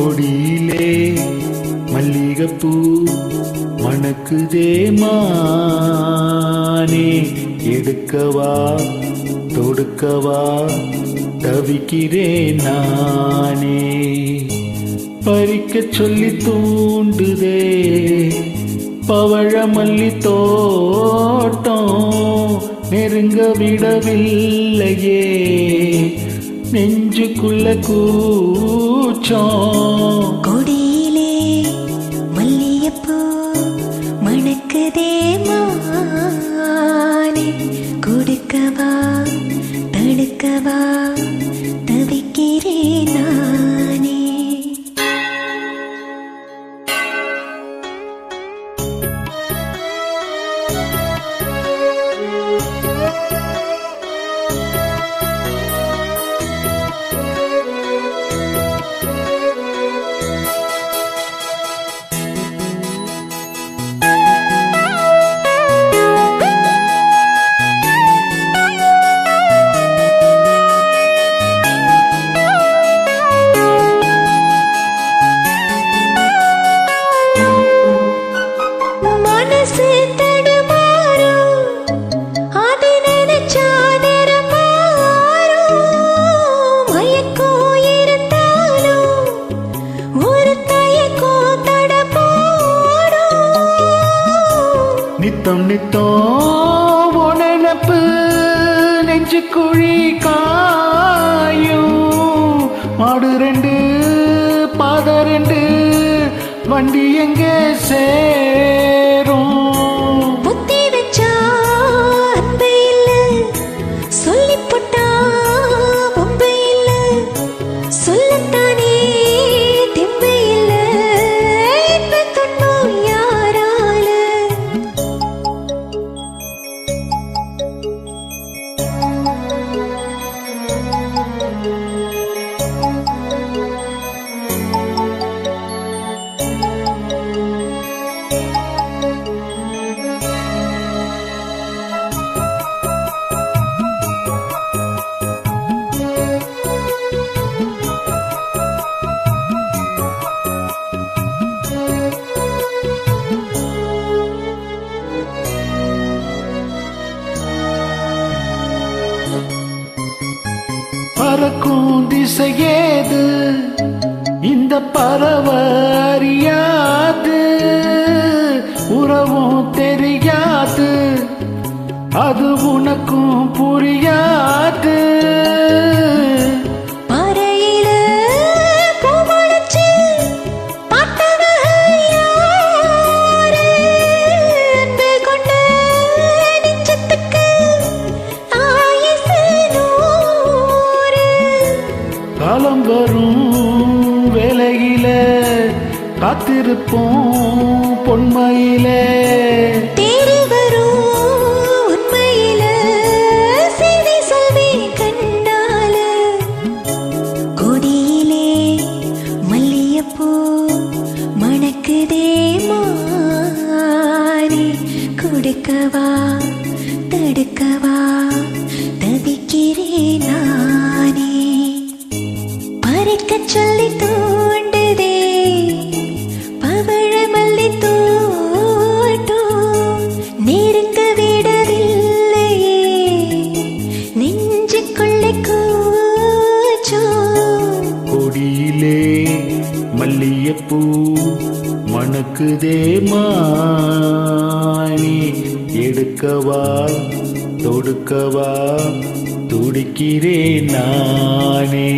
கொடியிலே மல்லிகைப்பூ மணக்குதே மானே. எடுக்கவா தொடுக்கவா தவிக்கிறேன் நானே. பறிக்க சொல்லி தூண்டுதே பவழ மல்லி தோட்டம் நெருங்க விடவில்லையே. நெஞ்சுக்குள்ள கூச்சம் நித்தம் நித்தம் உணப்பு நெஞ்சு குழி காயும். மாடு ரெண்டு பாத ரெண்டு வண்டி எங்கே சேரும்? பறக்கும் திசையேது? இந்த பறவ அறியாது. உறவும் தெரியாது. அது உனக்கும் புரியாது. காத்திருப்போம் பொன்மையிலே. மணக்குதே மாறி கொடுக்கவா? பூ மணக்குதே மானி. எடுக்கவா தொடுக்கவா துடிக்கிறேன் நானே.